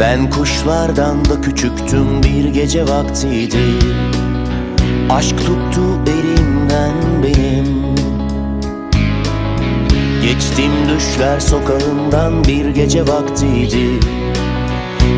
Ben kuşlardan da küçüktüm bir gece vaktiydi. Aşk tuttu elimden benim. Geçtim düşler sokağından bir gece vaktiydi.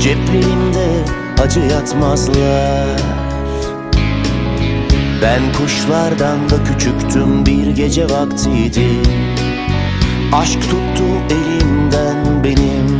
Ceplerimde acı yatmazlar. Ben kuşlardan da küçüktüm bir gece vaktiydi. Aşk tuttu elimden benim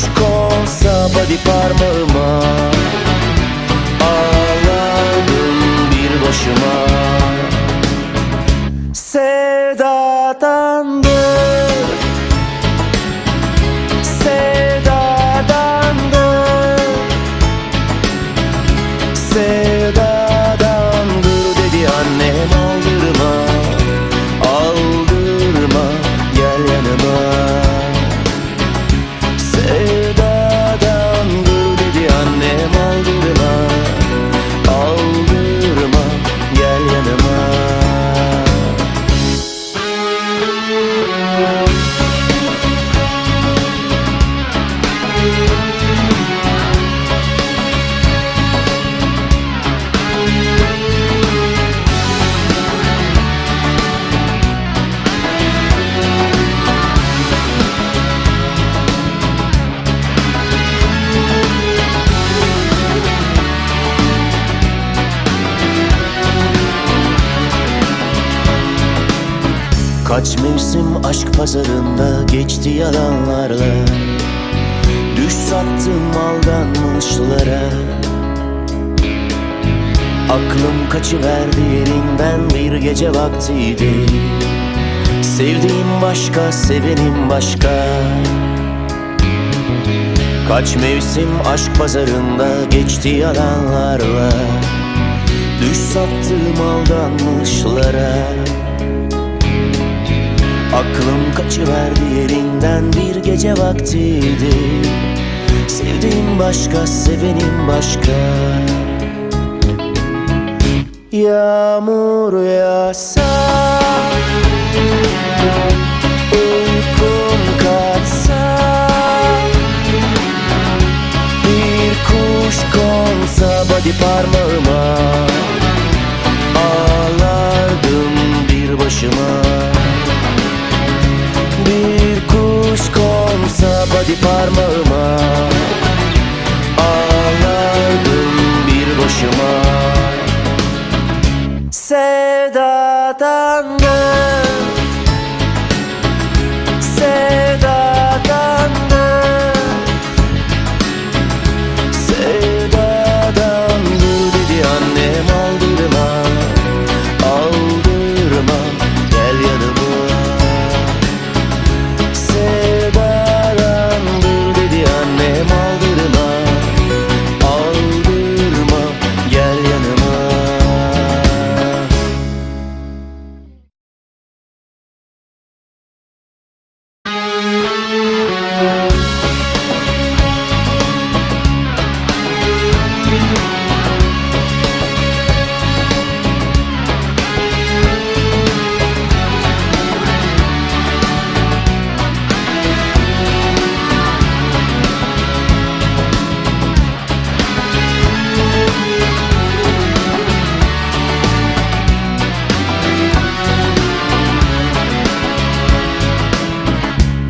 kuş konsa body parmağıma Ağlardım bir başıma Kaç mevsim aşk pazarında geçti yalanlarla. Düş sattım aldanmışlara Aklım kaçıverdi yerinden bir gece vaktiydi. Sevdiğim başka, sevenim başka. Kaç mevsim aşk pazarında geçti yalanlarla. Düş sattım aldanmışlara Aklım kaçıverdi yerinden bir gece vaktiydi. Sevdiğim başka, sevenim başka. Yağmur yağsa Uykum kaçsa Bir kuş konsa body parmağıma Ağlardım bir başıma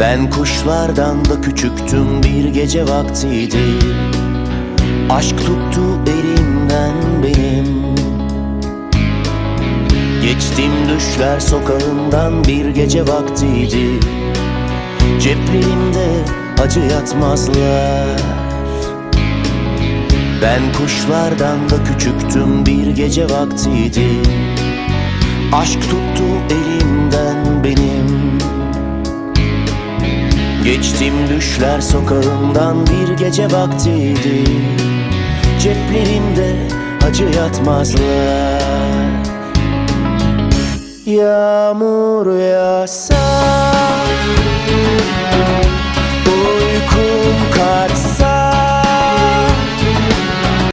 Ben kuşlardan da küçüktüm bir gece vaktiydi. Aşk tuttu elimden benim. Geçtim düşler sokağından bir gece vaktiydi. Ceplerimde acı yatmazlar. Ben kuşlardan da küçüktüm bir gece vaktiydi. Aşk tuttu elimden benim Geçtim düşler sokağından bir gece vaktiydi. Ceplerimde acı yatmazlar. Yağmur yağsa Uykum kar